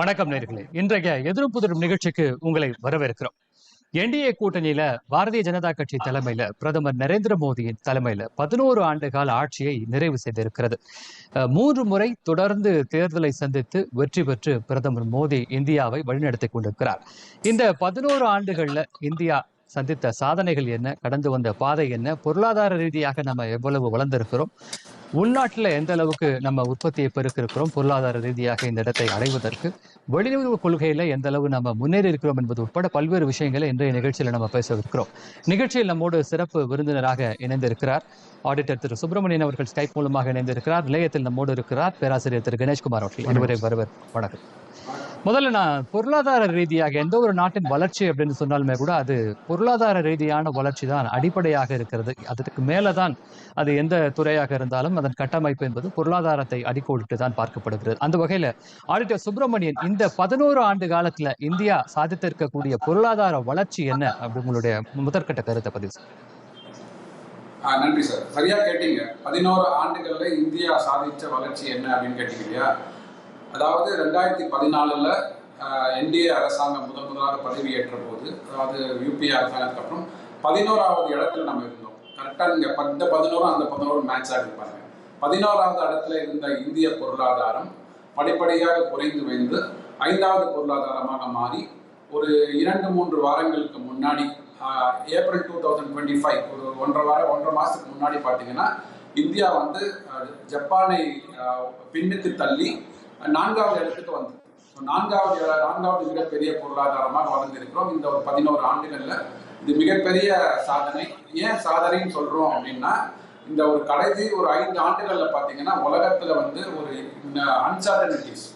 வணக்கம் நேர்களே. இன்றைய எதிர்ப்புதிரும் நிகழ்ச்சிக்கு உங்களை வரவேற்கிறோம். என்டிஏ கூட்டணியில பாரதிய ஜனதா கட்சி தலைமையில பிரதமர் நரேந்திர மோடியின் தலைமையில பதினோரு ஆண்டு கால ஆட்சியை நிறைவு செய்திருக்கிறது. மூன்று முறை தொடர்ந்து தேர்தலை சந்தித்து வெற்றி பெற்று பிரதமர் மோடி இந்தியாவை வழிநடத்தி கொண்டிருக்கிறார். இந்த பதினோரு ஆண்டுகள்ல இந்தியா சந்தித்த சாதனைகள் என்ன கடந்து வந்த பாதை என்ன பொருளாதார ரீதியாக நம்ம எவ்வளவு வளர்ந்திருக்கிறோம் உள்நாட்டில் எந்த அளவுக்கு நம்ம உற்பத்தியை பெருக்கிருக்கிறோம் பொருளாதார ரீதியாக இந்த இடத்தை அடைவதற்கு வெளியுறவு கொள்கையில எந்த அளவு நம்ம முன்னேறி இருக்கிறோம் என்பது உட்பட பல்வேறு விஷயங்களை இன்றைய நிகழ்ச்சியில் நம்ம பேசவிருக்கிறோம் நிகழ்ச்சியில் நம்மோடு சிறப்பு விருந்தினராக இணைந்திருக்கிறார் ஆடிட்டர் திரு சுப்பிரமணியன் அவர்கள் ஸ்கைப் மூலமாக இணைந்திருக்கிறார் நிலையத்தில் நம்மோடு இருக்கிறார் பேராசிரியர் திரு கணேஷ்குமார் அவர்கள். இருவரை வருவர் வணக்கம். முதல்ல நான் பொருளாதார ரீதியாக எந்த ஒரு நாட்டின் வளர்ச்சி அப்படின்னு சொன்னாலுமே கூட அது பொருளாதார ரீதியான வளர்ச்சி தான் அடிப்படையாக இருக்கிறது. அதற்கு மேலதான் அது எந்த துறையாக இருந்தாலும் அதன் கட்டமைப்பு என்பது பொருளாதாரத்தை அடிக்கோடிட்டு தான் பார்க்கப்படுகிறது. அந்த வகையில ஆடிட்டர் சுப்பிரமணியன் இந்த பதினோரு ஆண்டு காலத்துல இந்தியா சாதித்திருக்கக்கூடிய பொருளாதார வளர்ச்சி என்ன அப்படி உங்களுடைய முதற்கட்ட கருத்தை பதிவு சார் நன்றி சார். சரியா கேட்டீங்க. பதினோரு ஆண்டுகள்ல இந்தியா சாதித்த வளர்ச்சி என்ன அப்படின்னு கேட்டீங்க அதாவது ரெண்டாயிரத்தி பதினாலுல என்டிஏ அரசாங்கம் முதன் முதலாக பதவியேற்ற போது அதாவது யூபிஏ அரசாங்கத்துக்கு அப்புறம் பதினோராவது இடத்துல நம்ம இருந்தோம். கரெக்டாக இங்கே பத்து பதினோரு அந்த பதினோரு மேட்ச் ஆகிருப்பாங்க பதினோராவது இடத்துல இருந்த இந்திய பொருளாதாரம் படிப்படியாக குறைந்து வந்து ஐந்தாவது பொருளாதாரமாக மாறி ஒரு இரண்டு மூன்று வாரங்களுக்கு முன்னாடி April two thousand twenty five ஒரு ஒன்றரை வாரம் ஒன்றரை மாதத்துக்கு முன்னாடி பார்த்தீங்கன்னா இந்தியா வந்து ஜப்பானை பின்னுக்கு தள்ளி நான்காவது இடத்துக்கு வந்தது. நான்காவது நான்காவது மிகப்பெரிய பொருளாதாரமாக வளர்ந்திருக்கிறோம். இந்த ஒரு பதினோரு ஆண்டுகள்ல இது மிகப்பெரிய சாதனை. ஏன் சாதனைன்னு சொல்றோம் அப்படின்னா இந்த ஒரு கடைசி ஒரு ஐந்து ஆண்டுகள்ல பாத்தீங்கன்னா உலகத்துல வந்து ஒரு அன்சர்டனிட்டிஸ்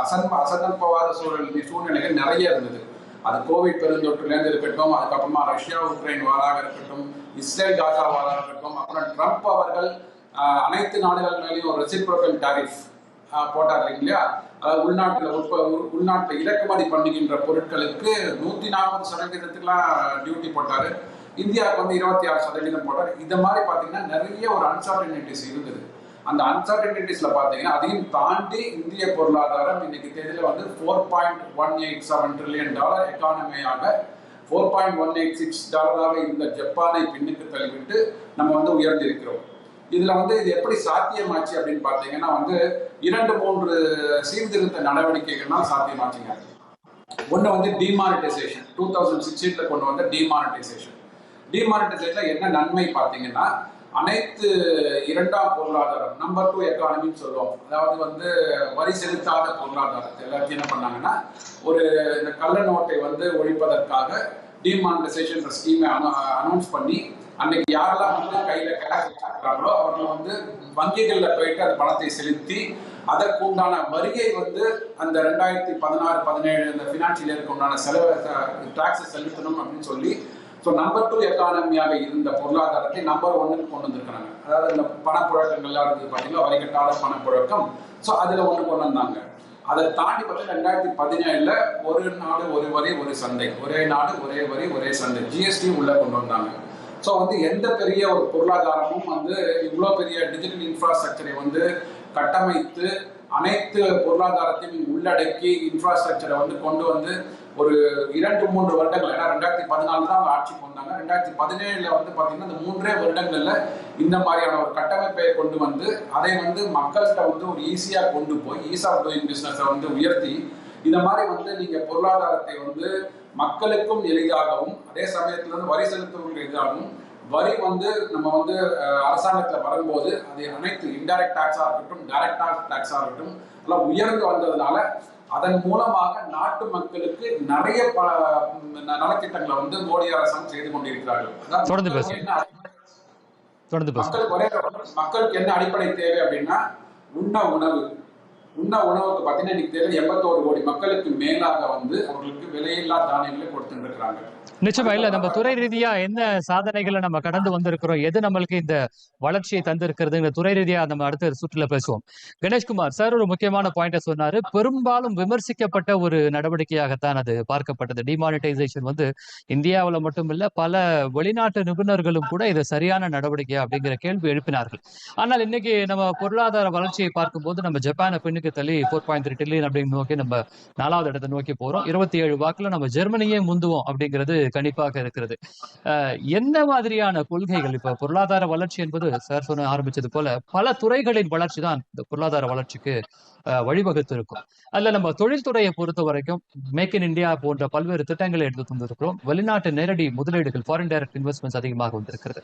அசன் அசந்தப்பவாத சூழல் சூழ்நிலைகள் நிறைய இருந்தது. அது கோவிட் பெருந்தொற்றுலேருந்து இருக்கட்டும் அதுக்கப்புறமா ரஷ்யா உக்ரைன் வாராக இருக்கட்டும் இஸ்ரேல் காசா வாராக இருக்கட்டும் அப்புறம் ட்ரம்ப் அவர்கள் அனைத்து நாடுகள் மேலேயும் ஒரு ரெசிப்ரோக்கல் டாரிஃப் போட்டார் இல்லையா? அதாவது உள்நாட்டில் உட்ப உள்- உள்நாட்டில் இறக்குமதி பண்ணுகின்ற பொருட்களுக்கு நூற்றி நாற்பது சதவீதத்துக்குலாம் டியூட்டி போட்டார். இந்தியாவுக்கு வந்து இருபத்தி ஆறு சதவீதம் போட்டார். இந்த மாதிரி பார்த்தீங்கன்னா நிறைய ஒரு அன்சர்டனிட்டிஸ் இருந்தது. அந்த அன்சர்டனிட்டிஸ்ல பார்த்தீங்கன்னா அதையும் தாண்டி இந்திய பொருளாதாரம் இன்னைக்கு தேதியில வந்து four point one eight seven trillion dollar எக்கானமியாக four point one eight six டாலராக இருந்த ஜப்பானை பின்னுக்கு தள்ளிவிட்டு நம்ம வந்து உயர்ந்திருக்கிறோம். இதுல வந்து இது எப்படி சாத்தியமாச்சு அப்படின்னு பார்த்தீங்கன்னா வந்து இரண்டு மூன்று சீர்திருத்த நடவடிக்கைகள்னால் சாத்தியமாச்சுங்க. ஒன்று வந்து டிமானிட்டைசேஷன் டூ தௌசண்ட் சிக்ஸ்டீனில் கொண்டு வந்த டிமானிட்டைசேஷன் டிமானிட்டைசேஷனில் என்ன நன்மை பார்த்தீங்கன்னா அனைத்து இரண்டாம் பொருளாதாரம் நம்பர் டூ எக்கானமின்னு சொல்லுவோம். அதாவது வந்து வரி செலுத்தாத பொருளாதாரத்தை எல்லாத்தையும் என்ன பண்ணாங்கன்னா ஒரு இந்த கள்ள நோட்டை வந்து ஒழிப்பதற்காக டிமானிட்டைசேஷன் ஸ்கீமை அனௌன்ஸ் பண்ணி அன்னைக்கு யாரெல்லாம் வந்து கையில கேஷ் வச்சிருக்கிறாங்களோ அவர்கள் வந்து வங்கிகள்ல போயிட்டு அந்த பணத்தை செலுத்தி அதற்கு உண்டான வரியை வந்து அந்த ரெண்டாயிரத்தி பதினாறு பதினேழு இந்த பினான்சியல் இயருக்கு உண்டான செலவு டாக்ஸை செலுத்தணும் அப்படின்னு சொல்லி ஸோ நம்பர் டூ எக்கானமியாக இருந்த பொருளாதாரத்தை நம்பர் ஒன்னுக்கு கொண்டு வந்திருக்கிறாங்க. அதாவது இந்த பணப்புழக்கங்கள்லாம் இருந்தது பார்த்தீங்கன்னா வரிகட்டாத பணப்புழக்கம். ஸோ அதில் ஒன்று கொண்டு வந்தாங்க. அதை தாண்டி பார்த்தா ரெண்டாயிரத்தி பதினேழுல ஒரு நாடு ஒரு வரி ஒரு சந்தை. ஒரே நாடு ஒரே வரி ஒரே சந்தை. ஜிஎஸ்டி உள்ள கொண்டு வந்தாங்க. ஸோ வந்து எந்த பெரிய ஒரு பொருளாதாரமும் வந்து இவ்வளோ பெரிய டிஜிட்டல் இன்ஃப்ராஸ்ட்ரக்சரை வந்து கட்டமைத்து அனைத்து பொருளாதாரத்தையும் உள்ளடக்கி இன்ஃப்ராஸ்ட்ரக்சரை வந்து கொண்டு வந்து ஒரு இரண்டு மூன்று வருடங்கள் ஏன்னா ரெண்டாயிரத்தி பதினாலு தான் அவங்க ஆட்சிக்கு வந்தாங்க. ரெண்டாயிரத்தி பதினேழுல வந்து பார்த்தீங்கன்னா இந்த மூன்றே வருடங்கள்ல இந்த மாதிரியான ஒரு கட்டமைப்பை கொண்டு வந்து அதை வந்து மக்கள்கிட்ட வந்து ஒரு ஈஸியாக கொண்டு போய் ஈஸ் ஆஃப் டூயிங் பிஸ்னஸை வந்து உயர்த்தி இந்த மாதிரி வந்து நீங்கள் பொருளாதாரத்தை வந்து மக்களுக்கும் எளிதாகவும் அதே சமயத்துல வந்து வரி செலுத்துவதற்கு எளிதாகவும் வரி வந்து நம்ம வந்து அரசாங்கத்துல வரும்போது அது அனைத்து இன்டைரக்ட் டாக்ஸா இருக்கட்டும் டைரக்ட் டாக்ஸா இருக்கட்டும் எல்லாம் உயர்ந்து வந்ததுனால அதன் மூலமாக நாட்டு மக்களுக்கு நிறைய ப ம், நலத்திட்டங்களை வந்து மோடி அரசாங்கம் செய்து கொண்டிருக்கிறார்கள். என்ன மக்களுக்கு என்ன அடிப்படை தேவை அப்படின்னா உண்ண உணவு. உண்ண உணவுக்கு பார்த்தீங்கன்னா இன்னைக்கு தேவை எண்பத்தோரு கோடி மக்களுக்கு மேலாக வந்து அவர்களுக்கு விலையில்லா தானியங்களை கொடுத்துருக்கிறாங்க. நிச்சயமா இல்ல நம்ம துறை ரீதியா என்ன சாதனைகளை நம்ம கடந்து வந்திருக்கிறோம் எது நம்மளுக்கு இந்த வளர்ச்சியை தந்திருக்கிறது துறை ரீதியா நம்ம அடுத்த சுற்றுல பேசுவோம். கணேஷ்குமார் சார் ஒரு முக்கியமான பாயிண்ட சொன்னாரு. பெரும்பாலும் விமர்சிக்கப்பட்ட ஒரு நடவடிக்கையாகத்தான் அது பார்க்கப்பட்டது. டிமானிட்டைசேஷன் வந்து இந்தியாவுல மட்டும் இல்ல பல வெளிநாட்டு நிபுணர்களும் கூட இது சரியான நடவடிக்கை அப்படிங்கிற கேள்வி எழுப்பினார்கள். ஆனால் இன்னைக்கு நம்ம பொருளாதார வளர்ச்சியை பார்க்கும்போது நம்ம ஜப்பானை பின்னுக்கு பின்னுக்கு தள்ளி ஃபோர் பாயிண்ட் த்ரீ ட்ரில்லியன் அப்படின்னு நோக்கி நம்ம நாலாவது இடத்தை நோக்கி போறோம். இருபத்தி ஏழு வாக்குல நம்ம ஜெர்மனியே முந்துவோம் அப்படிங்கிறது கணிப்பாக இருக்கிறது. அஹ், என்ன மாதிரியான கொள்கைகள்? இப்ப பொருளாதார வளர்ச்சி என்பது சார் சொன்ன ஆரம்பிச்சது போல பல துறைகளின் வளர்ச்சி தான் இந்த பொருளாதார வளர்ச்சிக்கு வழிவகுத்திருக்கும். அதுல நம்ம தொழில்துறையை பொறுத்த வரைக்கும் மேக் இன் இந்தியா போன்ற பல்வேறு திட்டங்களை எடுத்து தந்திருக்கிறோம் வெளிநாட்டு நேரடி முதலீடுகள் ஃபாரின் டைரக்ட் இன்வெஸ்ட்மெண்ட்ஸ் அதிகமாக வந்திருக்கிறது.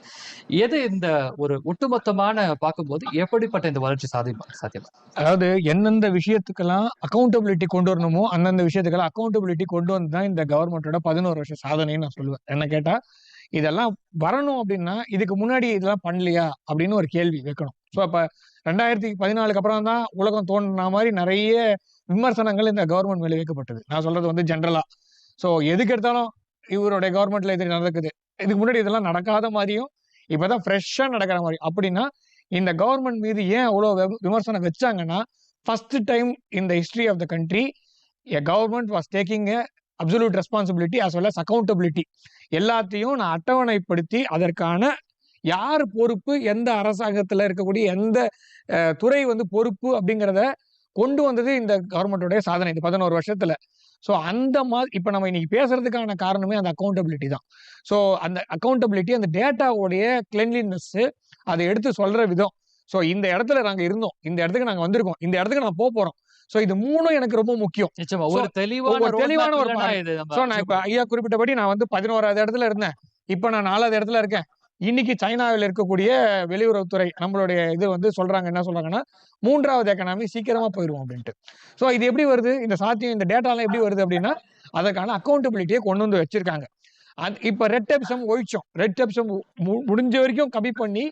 எது இந்த ஒரு ஒட்டுமொத்தமான பார்க்கும்போது எப்படிப்பட்ட இந்த வளர்ச்சி சாத்தியமா சாத்தியமா? அதாவது எந்தெந்த விஷயத்துக்கெல்லாம் அக்கௌண்டபிலிட்டி கொண்டு வரணுமோ அந்தந்த விஷயத்துக்கெல்லாம் அக்கௌண்டபிலிட்டி கொண்டு வந்து தான் இந்த கவர்மெண்டோட பதினோரு வருஷம் சாதனைன்னு நான் சொல்லுவேன். என்ன கேட்டா இதெல்லாம் வரணும் அப்படின்னா இதுக்கு முன்னாடி இதெல்லாம் பண்ணலையா அப்படின்னு ஒரு கேள்வி வைக்கணும். ஸோ அப்போ ரெண்டாயிரத்தி பதினாலுக்கு அப்புறம் தான் உலகம் தோணுன மாதிரி நிறைய விமர்சனங்கள் இந்த கவர்மெண்ட் மேலே வைக்கப்பட்டது. நான் சொல்றது வந்து ஜென்ரலாக ஸோ எதுக்கு எடுத்தாலும் இவருடைய கவர்மெண்ட்ல இது நடக்குது. இதுக்கு முன்னாடி இதெல்லாம் நடக்காத மாதிரியும் இப்போதான் ஃப்ரெஷ்ஷாக நடக்கிற மாதிரி. அப்படின்னா இந்த கவர்மெண்ட் மீது ஏன் அவ்வளோ விமர்சனம் வச்சாங்கன்னா ஃபர்ஸ்ட் டைம் இந்த history of the country a government was taking a absolute responsibility as well as accountability எல்லாத்தையும் நான் அட்டவணைப்படுத்தி அதற்கான யார் பொறுப்பு எந்த அரசாங்கத்துல இருக்கக்கூடிய எந்த துறை வந்து பொறுப்பு அப்படிங்கிறத கொண்டு வந்தது இந்த கவர்மெண்டோடைய சாதனை இந்த பதினோரு வருஷத்துல. ஸோ அந்த மாதிரி இப்போ நம்ம இன்னைக்கு பேசுறதுக்கான காரணமே அந்த அக்கௌண்டபிலிட்டி தான். ஸோ அந்த அக்கௌண்டபிலிட்டி அந்த டேட்டாவுடைய கிளென்லினஸ் அதை எடுத்து சொல்ற விதம். ஸோ இந்த இடத்துல நாங்க இருந்தோம். இந்த இடத்துக்கு நாங்க வந்திருக்கோம். இந்த இடத்துக்கு நாங்க போக போறோம். ஸோ இது மூணும் எனக்கு ரொம்ப முக்கியம். ஒரு தெளிவான ஒரு தெளிவான ஒரு ஸோ நான் இப்போ ஐயா குறிப்பிட்டபடி நான் வந்து பதினோராவது இடத்துல இருந்தேன். இப்போ நான் நாலாவது இடத்துல இருக்கேன். இன்னைக்கு சைனாவில் இருக்கக்கூடிய வெளியுறவுத்துறை நம்மளுடைய இது வந்து சொல்றாங்க என்ன சொல்றாங்கன்னா மூன்றாவது எக்கனாமி சீக்கிரமா போயிடும் அப்படின்ட்டு. ஸோ இது எப்படி வருது? இந்த சாத்தியம் இந்த டேட்டாலாம் எப்படி வருது அப்படின்னா அதற்கான அக்கௌண்டபிலிட்டியை கொண்டு வந்து வச்சிருக்காங்க. அது இப்போ ரெட் டெப்சம் ஒழிச்சோம். ரெட் டெப்சம் முடிஞ்ச வரைக்கும் கம்மி பண்ணி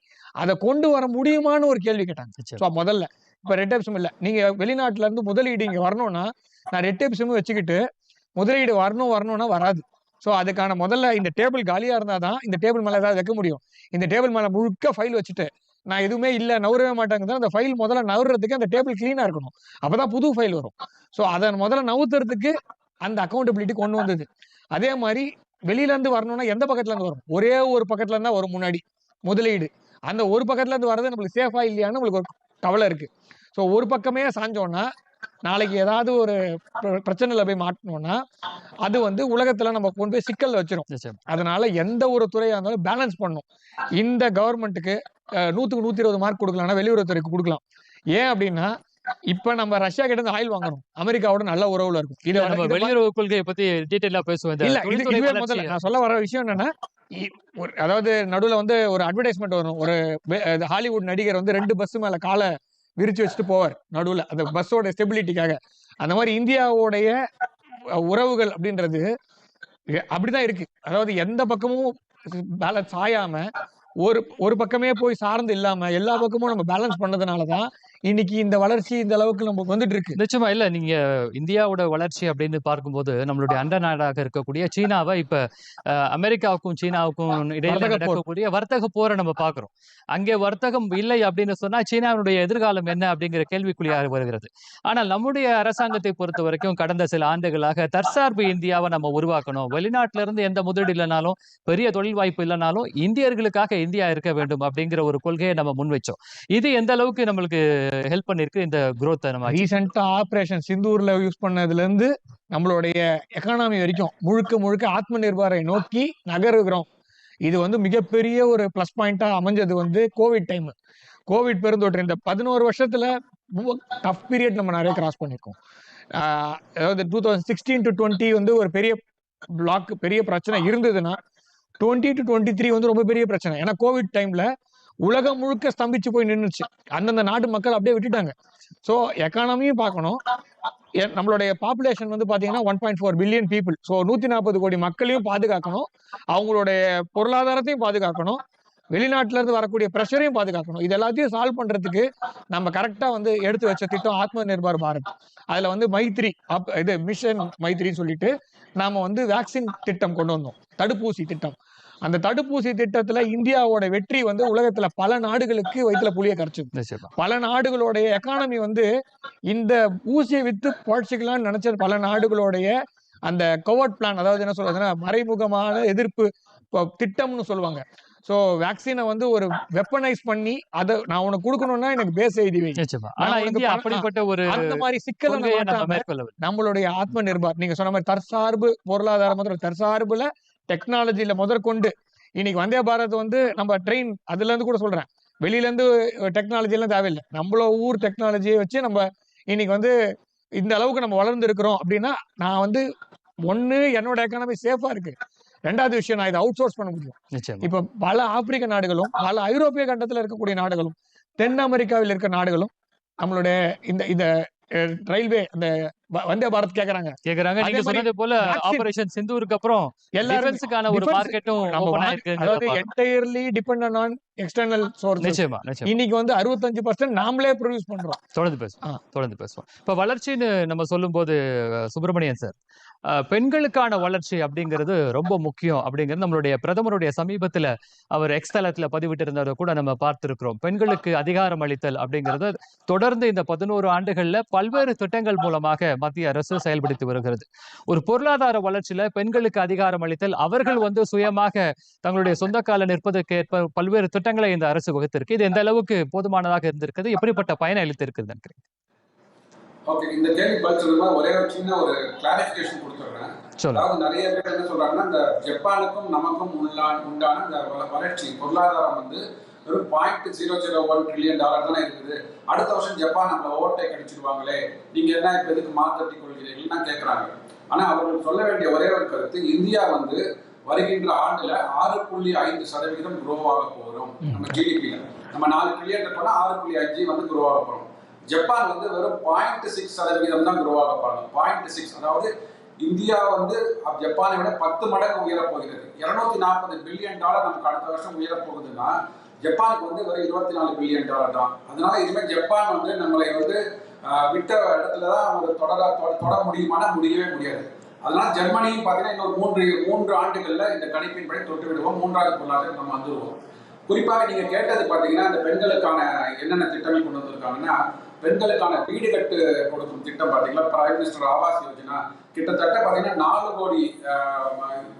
அதை கொண்டு வர முடியுமான்னு ஒரு கேள்வி கேட்டாங்க. ஸோ முதல்ல இப்போ ரெட் டெப்சம் இல்லை. நீங்க வெளிநாட்டுல இருந்து முதலீடு இங்க வரணும்னா நான் ரெட் டெப்சம் வச்சுக்கிட்டு முதலீடு வரணும் வரணும்னா வராது. ஸோ அதுக்கான முதல்ல இந்த டேபிள் காலியாக இருந்தால் தான் இந்த டேபிள் மேலே ஏதாவது வைக்க முடியும். இந்த டேபிள் மேலே முழுக்க ஃபைல் வச்சுட்டு நான் எதுவுமே இல்லை நவரவே மாட்டேங்குது அந்த ஃபைல் முதல்ல நவுறதுக்கு அந்த டேபிள் க்ளீனாக இருக்கணும். அப்போ தான் புது ஃபைல் வரும். ஸோ அதை முதல்ல நவுத்துறதுக்கு அந்த அக்கௌண்டபிலிட்டி கொண்டு வந்தது. அதே மாதிரி வெளியிலேருந்து வரணும்னா எந்த பக்கத்துலேருந்து வரும்? ஒரே ஒரு பக்கத்துலேருந்து தான் வரும் முன்னாடி முதலீடு. அந்த ஒரு பக்கத்துலேருந்து வர்றது நம்மளுக்கு சேஃபாக இல்லையான்னு நம்மளுக்கு ஒரு கவலை இருக்குது ஸோ ஒரு பக்கமே சாஞ்சோன்னா நாளைக்கு ஏதாவது ஒரு பிர- பிரச்சனையில போய் மாட்டணும்னா அது வந்து உலகத்துல நம்ம கொண்டு போய் சிக்கல்ல வச்சிரும். அதனால எந்த ஒரு துறையா இருந்தாலும் பேலன்ஸ் பண்ணும் இந்த கவர்மெண்ட்டுக்கு நூத்துக்கு நூத்தி இருபது மார்க் கொடுக்கலாம்னா வெளியுறவுத்துறைக்கு கொடுக்கலாம். ஏன் அப்படின்னா இப்ப நம்ம ரஷ்யா கிட்ட இருந்து ஆயில் வாங்குறோம் அமெரிக்காவோட நல்ல உறவுல இருக்கும். இதை நம்ம வெளியுறவு கொள்கையை பத்தி டீட்டெயிலா பேசுவோம். இல்ல இதுவே முதல்ல நான் சொல்ல வர விஷயம் என்னன்னா அதாவது நடுவுல வந்து ஒரு அட்வர்டைஸ்மெண்ட் வரும். ஒரு ஹாலிவுட் நடிகர் வந்து ரெண்டு பஸ் மேல காலை விரிச்சு வச்சுட்டு போவார் நடுவுல. அந்த பஸ்ஸோட ஸ்டெபிலிட்டிக்காக அந்த மாதிரி இந்தியாவுடைய உறவுகள் அப்படின்றது அப்படிதான் இருக்கு. அதாவது எந்த பக்கமும் பேலன்ஸ் ஆயாம ஒரு ஒரு பக்கமே போய் சார்ந்து இல்லாம எல்லா பக்கமும் நம்ம பேலன்ஸ் பண்ணதுனாலதான் இன்னைக்கு இந்த வளர்ச்சி இந்த அளவுக்கு நமக்கு வந்துட்டு இருக்கு நிச்சயமா. இல்ல நீங்க இந்தியாவோட வளர்ச்சி அப்படின்னு பார்க்கும்போது நம்மளுடைய அண்ட நாடாக இருக்கக்கூடிய சீனாவை இப்ப அமெரிக்காவுக்கும் சீனாவுக்கும் இடையில. நடக்கக்கூடிய வர்த்தக போரை நம்ம பாக்குறோம் அங்கே வர்த்தகம் இல்லை அப்படின்னு சொன்னா சீனாவுடைய எதிர்காலம் என்ன அப்படிங்கிற கேள்விக்குறியாக வருகிறது. ஆனால் நம்முடைய அரசாங்கத்தை பொறுத்த வரைக்கும் கடந்த சில ஆண்டுகளாக தற்சார்பு இந்தியாவை நம்ம உருவாக்கணும். வெளிநாட்டுல இருந்து எந்த முதலீடு இல்லைனாலும் பெரிய தொழில் வாய்ப்பு இல்லைனாலும் இந்தியர்களுக்காக இந்தியா இருக்க வேண்டும் அப்படிங்கிற ஒரு கொள்கையை நம்ம முன்வைச்சோம். இது எந்த அளவுக்கு நம்மளுக்கு ஹெல்ப் பண்ணிருக்கு இந்த growth-அ நம்ம ரீசெண்டா ஆபரேஷன் சிந்தூர்ல யூஸ் பண்ணதுல இருந்து நம்மளுடைய எக்கானமி வரைக்கும் முழுக்க முழுக்க ஆத்ம நிர்பாரை நோக்கி நகருகிறோம். இது வந்து மிகப்பெரிய ஒரு ப்ளஸ் பாயிண்டா அமைஞ்சது வந்து கோவிட் டைம் கோவிட் பெருந்தொற்று. இந்த பதினோரு வருஷத்துல டஃப் பீரியட் நம்ம நிறைய கிராஸ் பண்ணியிருக்கோம் ஆஹ் அதாவது two thousand sixteen to twenty வந்து ஒரு பெரிய பிளாக் பெரிய பிரச்சனை இருந்ததுன்னா டுவெண்ட்டி டு டுவெண்ட்டி த்ரீ வந்து ரொம்ப பெரிய பிரச்சனை. ஏன்னா கோவிட் டைம்ல உலகம் முழுக்க ஸ்தம்பிச்சு போய் நின்றுச்சு அந்தந்த நாட்டு மக்கள் அப்படியே விட்டுட்டாங்க. ஸோ எக்கானமியும் பார்க்கணும். நம்மளுடைய பாப்புலேஷன் வந்து பார்த்தீங்கன்னா one point four billion people so நூற்றி நாற்பது கோடி மக்களையும் பாதுகாக்கணும். அவங்களுடைய பொருளாதாரத்தையும் பாதுகாக்கணும். வெளிநாட்டுல இருந்து வரக்கூடிய ப்ரெஷரையும் பாதுகாக்கணும். இது எல்லாத்தையும் சால்வ் பண்றதுக்கு நம்ம கரெக்டா வந்து எடுத்து வச்ச திட்டம் ஆத்ம நிர்பார் பாரத். அதுல வந்து மைத்ரி அப்- இது மிஷன் மைத்ரின்னு சொல்லிட்டு நாம வந்து வேக்சின் திட்டம் கொண்டு வந்தோம். தடுப்பூசி திட்டம். அந்த தடுப்பூசி திட்டத்துல இந்தியாவோட வெற்றி வந்து உலகத்துல பல நாடுகளுக்கு வயிற்றுல புளிய நிச்சயமா. பல நாடுகளுடைய எக்கானமி வந்து இந்த ஊசியை வித்து பழச்சிக்கலாம்னு நினைச்ச பல நாடுகளுடைய அந்த கவர்ட் பிளான் அதாவது என்ன சொல்றதுன்னா மறைமுகமான எதிர்ப்பு திட்டம்னு சொல்லுவாங்க. சோ வேக்சினை வந்து ஒரு வெப்பனைஸ் பண்ணி அதை நான் உனக்கு கொடுக்கணும்னா எனக்கு பேஸ் நான் ஆனா இந்தியா அப்படிப்பட்ட ஒரு அந்த மாதிரி சிக்கலை நம்மளுடைய ஆத்ம நிர்பார் நீங்க சொன்ன மாதிரி தற்சார்பு பொருளாதார முதல்ல தற்சார்புல டெக்னாலஜில முதற்கொண்டு இன்னைக்கு வந்தே பாரத் வந்து நம்ம ட்ரெயின் அதுல இருந்து கூட சொல்றேன். வெளியில இருந்து டெக்னாலஜி எல்லாம் தேவையில்லை. நம்மள ஊர் டெக்னாலஜியை வச்சு நம்ம இன்னைக்கு வந்து இந்த அளவுக்கு நம்ம வளர்ந்து இருக்கிறோம் அப்படின்னா நான் வந்து ஒண்ணு என்னோட எக்கானமி சேஃபா இருக்கு. ரெண்டாவது விஷயம் நான் இதை அவுட் சோர்ஸ் பண்ண முடியும். இப்ப பல ஆப்பிரிக்க நாடுகளும் பல ஐரோப்பிய கண்டத்துல இருக்கக்கூடிய நாடுகளும் தென் அமெரிக்காவில் இருக்க நாடுகளும் நம்மளுடைய இந்த இந்த ரயில்வே அந்த வந்தே பாரத் கேக்குறாங்க. கேக்குறாங்க. நீங்க சொன்னது போல ஆபரேஷன் சிந்தூருக்கு அப்புறம் எல்லாரும் டிஃபென்ஸுக்கான ஒரு மார்க்கெட்டும் அதாவது. Entirely depend on external source நிச்சயமா இன்னைக்கு வந்து அறுபத்தஞ்சு பர்சன்ட் நாமளே ப்ரொடியூஸ் பண்றோம். தொடர்ந்து. பேசுவோம் தொடர்ந்து பேசுவோம். இப்ப வளர்ச்சின்னு நம்ம சொல்லும்போது சுப்பிரமணியன் சார் பெண்களுக்கான வளர்ச்சி அப்படிங்கிறது ரொம்ப முக்கியம் அப்படிங்கிறது நம்மளுடைய பிரதமருடைய சமீபத்துல அவர் எக்ஸ் தளத்துல பதிவிட்டிருந்ததை கூட நம்ம பார்த்திருக்கிறோம். பெண்களுக்கு அதிகாரம் அளித்தல் அப்படிங்கிறது தொடர்ந்து இந்த பதினோரு ஆண்டுகள்ல பல்வேறு திட்டங்கள் மூலமாக மத்திய அரசு செயல்படுத்தி வருகிறது. ஒரு பொருளாதார வளர்ச்சியில பெண்களுக்கு அதிகாரம் அளித்தல் அவர்கள் வந்து சுயமாக தங்களுடைய சொந்த கால நிற்பதற்கு ஏற்ப பல்வேறு திட்டங்களை இந்த அரசு வகுத்திருக்கு. இது எந்த அளவுக்கு போதுமானதாக இருந்திருக்குது எப்படிப்பட்ட பயனை அளித்திருக்கிறது நினைக்கிறேன் ஓகே இந்த கேள்வி பதில் சொல்லுமா? ஒரே ஒரு சின்ன ஒரு கிளாரிஃபிகேஷன் கொடுத்துட்றேன். அதாவது நிறைய பேர் என்ன சொல்றாங்கன்னா இந்த ஜப்பானுக்கும் நமக்கும் உள்ளா- உண்டான இந்த வள- வளர்ச்சி பொருளாதாரம் வந்து வெறும் point zero zero one trillion dollar தானே இருக்குது. அடுத்த வருஷம் ஜப்பான் நம்மளை ஓவர்டேக் அடிச்சிருவாங்களே. நீங்க என்ன இப்ப எதுக்கு மாத்தட்டி கொள்கிறீர்கள்னா கேட்கறாங்க ஆனா அவர்கள் சொல்ல வேண்டிய ஒரே ஒரு கருத்து இந்தியா வந்து வருகின்ற ஆண்டுல ஆறு புள்ளி ஐந்து சதவீதம் ஆக போகிறோம் நம்ம ஜிடிபியில நம்ம நாலு ட்ரில்லியன் இருக்கோம்னா ஆறு புள்ளி அஞ்சு வந்து ஆக போறோம். ஜப்பான் வந்து வெறும் பாயிண்ட் சிக்ஸ் சதவீதம் தான் குரோவாக ஆக போறாங்க பாயிண்ட் சிக்ஸ் அதாவது இந்தியா வந்து ஜப்பானை விட பத்து மடங்கு உயரப் போகிறது. இருநூத்தி நாற்பது பில்லியன் டாலர் நமக்கு அடுத்த வருஷம் உயரப் போகுதுன்னா ஜப்பானுக்கு வந்து வெறும் இருபத்தி நாலு பில்லியன் டாலர் தான். அதனால இதுமே ஜப்பான் வந்து நம்மளை வந்து விட்ட இடத்துல தான் அவங்க தொடர தொட- தொட முடியுமானா முடியவே முடியாது. அதனால ஜெர்மனியும் பார்த்தீங்கன்னா இன்னொரு மூன்று மூன்று ஆண்டுகள்ல இந்த கணிப்பின்படி தொட்டு விடுவோம். மூன்றாவது பொருளாதாரம் நம்ம வந்துடுவோம் குறிப்பாக நீங்க கேட்டது பாத்தீங்கன்னா இந்த பெண்களுக்கான என்னென்ன திட்டங்கள் கொண்டு வந்திருக்காங்கன்னா பெண்களுக்கான வீடு கட்டு கொடுக்கும் திட்டம் பாத்தீங்களா பிரைம் மினிஸ்டர் ஆவாஸ் யோஜனா கிட்டத்தட்ட பாத்தீங்கன்னா நாலு கோடி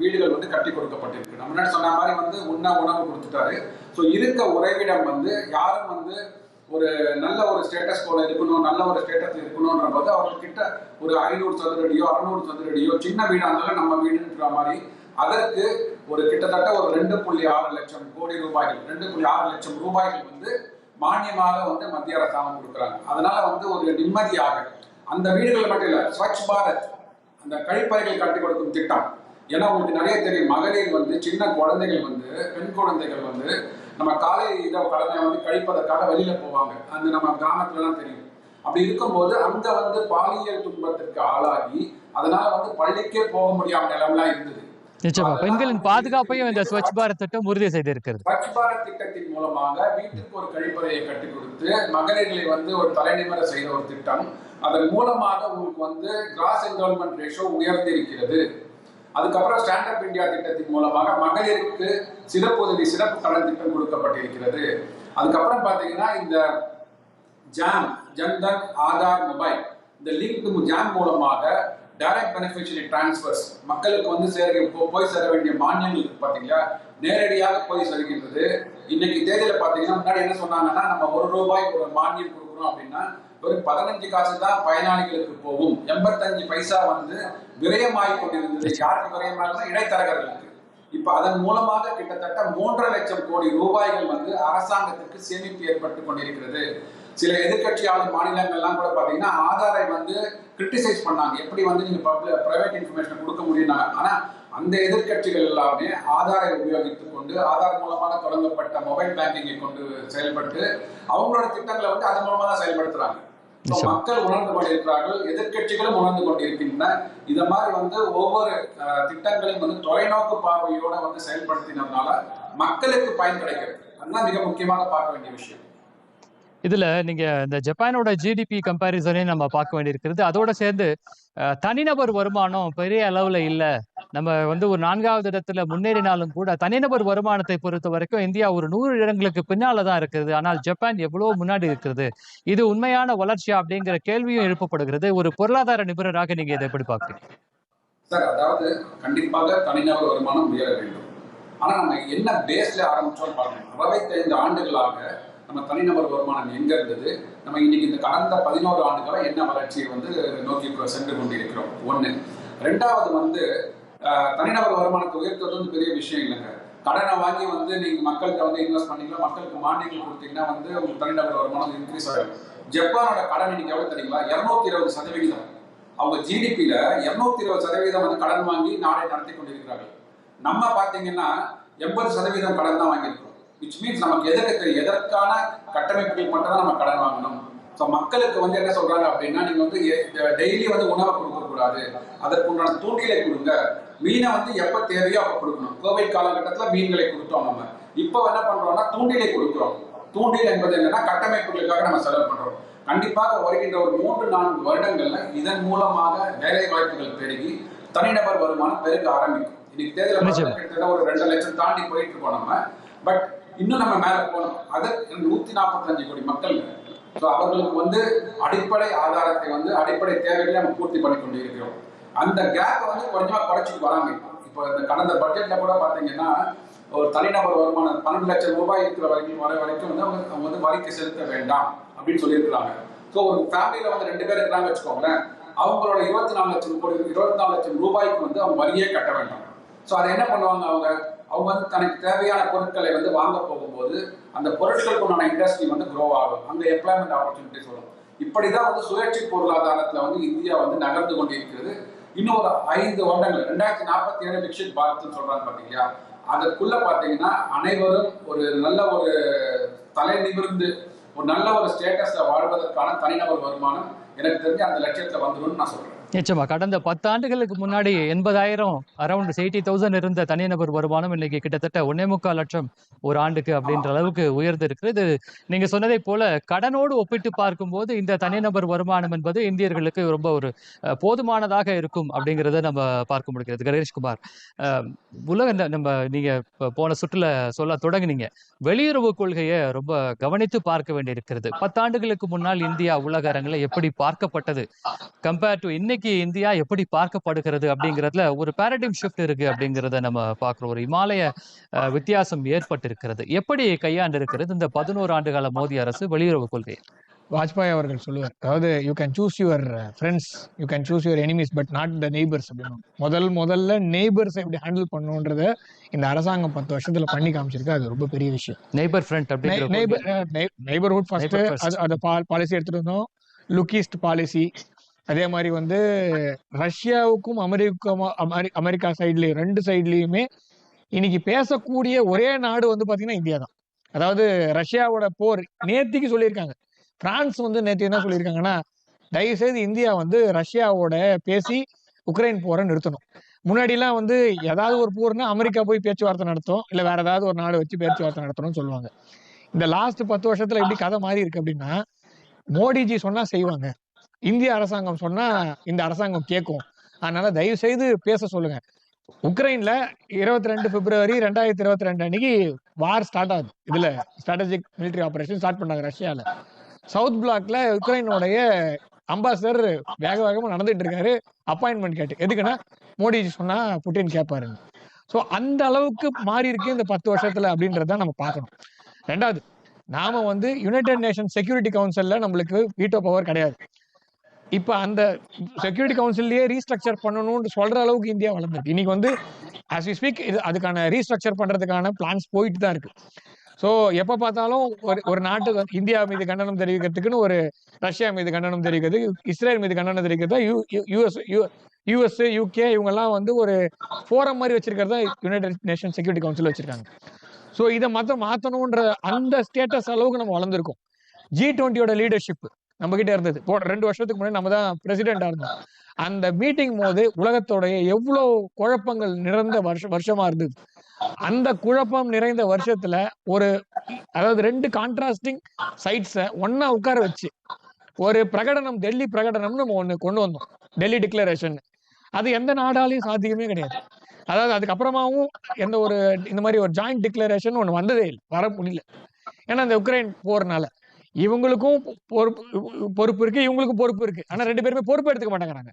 வீடுகள் வந்து கட்டி கொடுக்கப்பட்டிருக்கு. நம்ம முன்னாடி சொன்ன மாதிரி வந்து உண்ண உணவு கொடுத்துட்டாரு. ஸோ இருக்க உறைவிடம் வந்து யாரும் வந்து ஒரு நல்ல ஒரு ஸ்டேட்டஸ் போல இருக்கணும் நல்ல ஒரு ஸ்டேட்டஸ் இருக்கணும்ன்ற போது அவர்கிட்ட ஒரு ஐநூறு சதுரடியோ அறுநூறு சதுரடியோ சின்ன வீடா இருந்தாலும் நம்ம வீடுன்ற மாதிரி அதற்கு ஒரு கிட்டத்தட்ட ஒரு ரெண்டு புள்ளி ஆறு லட்சம் கோடி ரூபாய்கள் ரெண்டு புள்ளி ஆறு லட்சம் ரூபாய்கள் வந்து மானியமாக வந்து மத்திய அரசாங்கம் கொடுக்குறாங்க. அதனால வந்து ஒரு நிம்மதியாக அந்த வீடுகள் மட்டும் இல்லை ஸ்வச் பாரத் அந்த கழிப்பறைகள் கட்டி கொடுக்கும் திட்டம். ஏன்னா உங்களுக்கு நிறைய தெரியும் மகளிர் வந்து சின்ன குழந்தைகள் வந்து பெண் குழந்தைகள் வந்து நம்ம காலை இதை கடனை வந்து கழிப்பதற்காக வெளியில போவாங்க. அந்த நம்ம கிராமத்துலலாம் தெரியும். அப்படி இருக்கும்போது அங்க வந்து பாலியல் துன்பத்திற்கு ஆளாகி அதனால வந்து பள்ளிக்கே போக முடியாம நிலம்லாம் இருந்தது. நிச்சயமா. பெண்களின் பாதுகாப்பையும் இந்த ஸ்வச் பாரத் திட்டம் உறுதி செய்திருக்கிறது. ஸ்வச் பாரத் திட்டத்தின் மூலமாக வீட்டுக்கு ஒரு கழிப்பறையை கட்டி கொடுத்து மகளிர்களை வந்து ஒரு தலைநிமிர செய்த ஒரு திட்டம். அதன் மூலமாக உங்களுக்கு வந்து கிராஸ் என்ரோல்மெண்ட் ரேஷியோ உயர்ந்து இருக்கிறது அதுக்கப்புறம் ஸ்டாண்ட் அப் இந்தியா திட்டத்தின் மூலமாக மகளிருக்கு சிறப்பு உதவி சிறப்பு கடன் திட்டம் கொடுக்கப்பட்டிருக்கிறது. அதுக்கப்புறம் பாத்தீங்கன்னா இந்த ஜாம் ஜன்தன் ஆதார் மொபைல். இந்த லிங்க் ஜாம் மூலமாக டைரக்ட் பெனிஃபிஷரி டிரான்ஸ்ஃபர்ஸ் மக்களுக்கு வந்து சேர போய் சேர வேண்டிய மானியங்கள் இருக்கு பாத்தீங்களா? நேரடியாக போய் சேர்கின்றது. இன்னைக்கு தேதியில பாத்தீங்கன்னா முன்னாடி என்ன சொன்னாங்கன்னா நம்ம ஒரு ரூபாய் ஒரு மானியம் கொடுக்குறோம் அப்படின்னா ஒரு பதினஞ்சு காசு தான் பயனாளிகளுக்கு போகும். எண்பத்தஞ்சு பைசா வந்து விரயமாகி கொண்டிருந்தது. யாருக்கு விரயமாக இடைத்தரகர்களுக்கு. இப்ப அதன் மூலமாக கிட்டத்தட்ட மூன்றரை லட்சம் கோடி ரூபாய்கள் வந்து அரசாங்கத்திற்கு சேமிப்பு ஏற்பட்டு கொண்டிருக்கிறது. சில எதிர்க்கட்சி ஆளும் மாநிலங்கள்லாம் கூட பாத்தீங்கன்னா ஆதாரை வந்து கிரிட்டிசைஸ் பண்ணாங்க. எப்படி வந்து நீங்க பப்ளிக் பிரைவேட் இன்ஃபர்மேஷன் கொடுக்க முடியும்னாங்க. ஆனா அந்த எதிர்க்கட்சிகள் எல்லாமே ஆதாரை உபயோகித்துக் கொண்டு ஆதார் மூலமாக தொடங்கப்பட்ட மொபைல் பேங்கிங்கை கொண்டு செயல்பட்டு அவங்களோட திட்டங்களை வந்து அதன் மூலமா தான் செயல்படுத்துறாங்க. மக்கள் உணர்ந்து கொண்டிருக்கிறார்கள் எதிர்க்கட்சிகளும் உணர்ந்து கொண்டிருக்கின்றன. இத மாதிரி வந்து ஒவ்வொரு திட்டங்களையும் வந்து தொலைநோக்கு பார்வையோட வந்து செயல்படுத்தினதுனால மக்களுக்கு பயன் கிடைக்கிறது. அதுதான் மிக முக்கியமாக பார்க்க வேண்டிய விஷயம். இதுல நீங்க இந்த ஜப்பானோட ஜிடிபி கம்பேரிசனையும் நம்ம பார்க்க வேண்டியிருக்கிறது. அதோட சேர்ந்து தனிநபர் வருமானம் பெரிய அளவுல இல்ல. நம்ம வந்து ஒரு நான்காவது இடத்துல முன்னேறினாலும் கூட தனிநபர் வருமானத்தை பொறுத்த வரைக்கும் இந்தியா ஒரு நூறு இடங்களுக்கு பின்னால தான் ஆனால் ஜப்பான் எவ்வளவு முன்னாடி இருக்கிறது இது உண்மையான வளர்ச்சியா அப்படிங்கிற கேள்வியும் எழுப்பப்படுகிறது. ஒரு பொருளாதார நிபுணராக நீங்க இதை எப்படி பாக்குறீங்க சார் அதாவது கண்டிப்பாக தனிநபர் வருமானம் உயர வேண்டும். ஆனா நம்ம என்ன பேஸ்ல ஆரம்பிச்சோம் பாருங்க. அறுபத்தைந்து ஆண்டுகளாக நம்ம தனிநபர் வருமானம் எங்க இருந்தது? நம்ம இன்னைக்கு இந்த கடந்த பதினோரு ஆண்டுகளா என்ன வளர்ச்சியை வந்து நோக்கி இப்ப சென்று கொண்டிருக்கிறோம்? ஒண்ணு. ரெண்டாவது வந்து தனிநபர் வருமானத்தை உயர்த்துறது வந்து பெரிய விஷயம் இல்லைங்க. கடனை வாங்கி வந்து நீங்க மக்கள்கிட்ட வந்து இன்வெஸ்ட் பண்ணீங்களா மக்களுக்கு மானியங்கள் கொடுத்தீங்கன்னா வந்து உங்களுக்கு தனிநபர் வருமானம் இன்க்ரீஸ் ஆகும். ஜப்பானோட கடன் இன்னைக்கு எவ்வளவு தெரியுங்களா? இருநூத்தி இருபது சதவிகிதம். அவங்க ஜிடிபியில இருநூத்தி இருபது சதவீதம் வந்து கடன் வாங்கி நாடை நடத்தி கொண்டிருக்கிறார்கள். நம்ம பாத்தீங்கன்னா எண்பது சதவீதம் கடன் தான் வாங்கியிருக்கோம் விச் மீன்ஸ் நமக்கு எதற்கு எதற்கான கட்டமைப்புகள் மட்டும் தான் நம்ம கடன் வாங்கணும். ஸோ மக்களுக்கு வந்து என்ன சொல்றாங்க அப்படின்னா நீங்க வந்து டெய்லி வந்து உணவை கொடுக்க கூடாது. அதற்கு உண்டான தூண்டிலை கொடுங்க. மீனை வந்து எப்ப தேவையோ அப்ப கொடுக்கணும். கோவிட் காலகட்டத்தில் மீன்களை கொடுத்தோம் நம்ம. இப்போ என்ன பண்றோம்னா தூண்டிலை கொடுக்கிறோம். தூண்டில் என்பது என்னன்னா கட்டமைப்புகளுக்காக நம்ம செலவு பண்றோம். கண்டிப்பாக வருகின்ற ஒரு மூன்று நான்கு வருடங்கள்ல இதன் மூலமாக வேலை வாய்ப்புகள் பெருகி தனிநபர் வருமானம் பெருக ஆரம்பிக்கும். இன்னைக்கு தேர்தல் ஒரு ரெண்டு லட்சம் தாண்டி போயிட்டு இருக்கோம் நம்ம. பட் இன்னும் நம்ம மேல போகணும். அது நூத்தி நாற்பத்தஞ்சு கோடி மக்கள். ஸோ அவர்களுக்கு வந்து அடிப்படை ஆதாரத்தை வந்து அடிப்படை தேவைகளை நம்ம பூர்த்தி பண்ணி கொண்டு இருக்கிறோம் அந்த கேப்பை வந்து கொஞ்சமா குறைச்சிட்டு வராங்க இப்போ. இப்போ இந்த கடந்த பட்ஜெட்ல கூட பாத்தீங்கன்னா ஒரு தனிநபர் வருமானம் பன்னெண்டு லட்சம் ரூபாய் இருக்கிற வரைக்கும் வர வரைக்கும் வந்து அவங்க அவங்க வந்து வரிக்கு செலுத்த வேண்டாம் அப்படின்னு சொல்லியிருக்கிறாங்க. ஸோ ஒரு ஃபேமிலியில வந்து ரெண்டு பேர் இருக்கிறாங்க வச்சுக்கோங்களேன். அவங்களோட இருபத்தி நாலு லட்சம் கோடி இருபத்தி நாலு லட்சம் ரூபாய்க்கு வந்து அவங்க வரியே கட்ட வேண்டாம். ஸோ அதை என்ன பண்ணுவாங்க அவங்க? அவங்க வந்து தனக்கு தேவையான பொருட்களை வந்து வாங்க போகும்போது அந்த பொருட்களுக்குண்டான இண்டஸ்ட்ரி வந்து க்ரோ ஆகும். அங்க எம்ப்ளாய்மெண்ட் ஆப்பர்ச்சுனிட்டிஸ் வரும் இப்படிதான் வந்து சுழற்சி பொருளாதாரத்துல வந்து இந்தியா வந்து நகர்ந்து கொண்டிருக்கிறது. இன்னும் ஒரு ஐந்து வருடங்கள் ரெண்டாயிரத்தி நாற்பத்தி ஏழு விக்ஷித் பாரத்னு சொல்றாங்க பாத்தீங்களா? அதற்குள்ள பாத்தீங்கன்னா அனைவரும் ஒரு நல்ல ஒரு தலை நிமிர்ந்து ஒரு நல்ல ஒரு ஸ்டேட்டஸ்ல வாழ்வதற்கான தனிநபர் வருமானம் எனக்கு தெரிஞ்சு அந்த லட்சியத்துல வந்துடும் நான் சொல்றேன். நிச்சயமா. கடந்த பத்து ஆண்டுகளுக்கு முன்னாடி எண்பதாயிரம் அரௌண்ட் எயிட்டி தௌசண்ட் இருந்த தனிநபர் வருமானம் இன்னைக்கு கிட்டத்தட்ட ஒன்னே முக்கால் லட்சம் ஒரு ஆண்டுக்கு அப்படின்ற அளவுக்கு உயர்ந்து இருக்கிறது நீங்க சொன்னதை போல கடனோடு ஒப்பிட்டு பார்க்கும்போது இந்த தனிநபர் வருமானம் என்பது இந்தியர்களுக்கு ரொம்ப ஒரு போதுமானதாக இருக்கும் அப்படிங்கிறத நம்ம பார்க்க முடிகிறது. கணேஷ்குமார் அஹ், உலக நம்ம நீங்க போன சுற்றுல சொல்ல தொடங்குனீங்க. வெளியுறவு கொள்கையை ரொம்ப கவனித்து பார்க்க வேண்டியிருக்கிறது. பத்தாண்டுகளுக்கு முன்னால் இந்தியா உலக அரங்கில் எப்படி பார்க்கப்பட்டது? கம்பேர் டு இன்னைக்கு இந்தியா எப்படி பார்க்கப்படுகிறது அப்படிங்கிறதுல ஒரு பேரடைம் ஷிஃப்ட் இருக்கு அப்படிங்கிறத நம்ம பார்க்குறோம். ஒரு இமாலய வித்தியாசம் ஏற்பட்டிருக்கிறது. எப்படி கையாண்டு இருக்கிறது இந்த பதினோரு ஆண்டு கால மோடி அரசு வெளியுறவு கொள்கை? வாஜ்பாய் அவர்கள் சொல்லுவார். அதாவது you can choose your friends you can choose your enemies but not the neighbours அப்படின்னு. முதல் முதல்ல நெய்பர்ஸை எப்படி ஹேண்டில் பண்ணணுன்றத இந்த அரசாங்கம் பத்து வருஷத்துல பண்ணி காமிச்சிருக்கு. அது ரொம்ப பெரிய விஷயம். Neighbour friend. Neighbourhood first. அது அந்த பாலிசி எடுத்துட்டு வந்தோம். லுக்கிஸ்ட் பாலிசி அதே மாதிரி வந்து ரஷ்யாவுக்கும் அமெரிக்கா அமெரி- அமெரிக்கா சைட்லயும் ரெண்டு சைட்லயுமே இன்னைக்கு பேசக்கூடிய ஒரே நாடு வந்து பாத்தீங்கன்னா இந்தியா தான். அதாவது ரஷ்யாவோட போர் நேத்திக்கு சொல்லியிருக்காங்க. பிரான்ஸ் வந்து நேற்று என்ன சொல்லியிருக்காங்கன்னா தயவு செய்து இந்தியா வந்து ரஷ்யாவோட பேசி உக்ரைன் போரை நிறுத்தணும். முன்னாடிலாம் வந்து ஏதாவது ஒரு போர்னா அமெரிக்கா போய் பேச்சுவார்த்தை நடத்தும் இல்ல வேற ஏதாவது ஒரு நாடு வச்சு பேச்சுவார்த்தை நடத்தணும்னு சொல்லுவாங்க. இந்த லாஸ்ட் பத்து வருஷத்துல எப்படி கதை மாறி இருக்கு அப்படின்னா மோடிஜி சொன்னா செய்வாங்க. இந்திய அரசாங்கம் சொன்னா இந்த அரசாங்கம் கேட்கும் அதனால தயவு செய்து பேச சொல்லுங்க. உக்ரைன்ல இருபத்தி ரெண்டு பிப்ரவரி ரெண்டாயிரத்தி இருபத்தி ரெண்டு அன்னைக்கு வார் ஸ்டார்ட் ஆகுது. இதுல ஸ்ட்ராட்டஜிக் மிலிட்டரி ஆபரேஷன் ஸ்டார்ட் பண்ணாங்க ரஷ்யால. சவுத் பிளாக்ல உக்ரைனோடைய அம்பாசடர் வேக வேகமா நடந்துட்டு இருக்காரு. அப்பாயின்மெண்ட் கேட்டு. எதுக்குன்னா மோடிஜி சொன்னா புட்டின் கேட்பாருன்னு ஸோ அந்த அளவுக்கு மாறி இருக்கு இந்த பத்து வருஷத்துல அப்படின்றத நம்ம பார்க்கணும். ரெண்டாவது நாம வந்து யுனைடெட் நேஷன் செக்யூரிட்டி கவுன்சில்ல நம்மளுக்கு வீட்டோ பவர் கிடையாது. இப்ப அந்த செக்யூரிட்டி கவுன்சில்லயே ரீஸ்ட்ரக்சர் பண்ணணும்னு சொல்ற அளவுக்கு இந்தியா வளர்ந்துருக்கு. இன்னைக்கு வந்து ஆஸ் வி ஸ்பீக் இது அதுக்கான ரீஸ்ட்ரக்சர் பண்றதுக்கான பிளான்ஸ் போயிட்டு தான் இருக்கு. ஸோ எப்ப பார்த்தாலும் ஒரு ஒரு நாட்டு இந்தியா மீது கண்டனம் தெரிவிக்கிறதுக்குன்னு ஒரு ரஷ்யா மீது கண்டனம் தெரிவிக்கிறது இஸ்ரேல் மீது கண்டனம் தெரிவிக்கிறது யூஎஸ் யூ யூஎஸ் யூகே இவங்கெல்லாம் வந்து ஒரு ஃபோரம் மாதிரி வச்சிருக்கிறதா யுனைடெட் நேஷன் செக்யூரிட்டி கவுன்சில் வச்சிருக்காங்க. ஸோ இதை மற்ற மாற்றணுன்ற அந்த ஸ்டேட்டஸ் அளவுக்கு நம்ம வளர்ந்துருக்கோம். ஜி டுவெண்ட்டியோட லீடர்ஷிப் நம்ம கிட்ட இருந்தது. போ ரெண்டு வருஷத்துக்கு முன்னாடி நம்ம தான் பிரசிடென்டா இருந்தோம். அந்த மீட்டிங் போது உலகத்தோடைய எவ்வளவு குழப்பங்கள் நிறைந்த வருஷம் வருஷமா இருந்தது. அந்த குழப்பம் நிறைந்த வருஷத்துல ஒரு அதாவது ரெண்டு கான்ட்ராஸ்டிங் சைட்ஸை ஒன்னா உட்கார வச்சு ஒரு பிரகடனம் டெல்லி பிரகடனம்னு நம்ம ஒண்ணு கொண்டு வந்தோம். டெல்லி டிக்ளரேஷன் அது எந்த நாடாலையும் சாத்தியமே கிடையாது. அதாவது அதுக்கப்புறமாவும் எந்த ஒரு இந்த மாதிரி ஒரு ஜாயிண்ட் டிக்ளரேஷன் ஒன்று வந்ததே இல்லை. வர முடியல. ஏன்னா இந்த உக்ரைன் போறனால இவங்களுக்கும் பொறுப்பு பொறுப்பு இருக்கு இவங்களுக்கும் பொறுப்பு இருக்கு. ஆனா ரெண்டு பேருமே பொறுப்பு எடுத்துக்க மாட்டேங்கிறாங்க.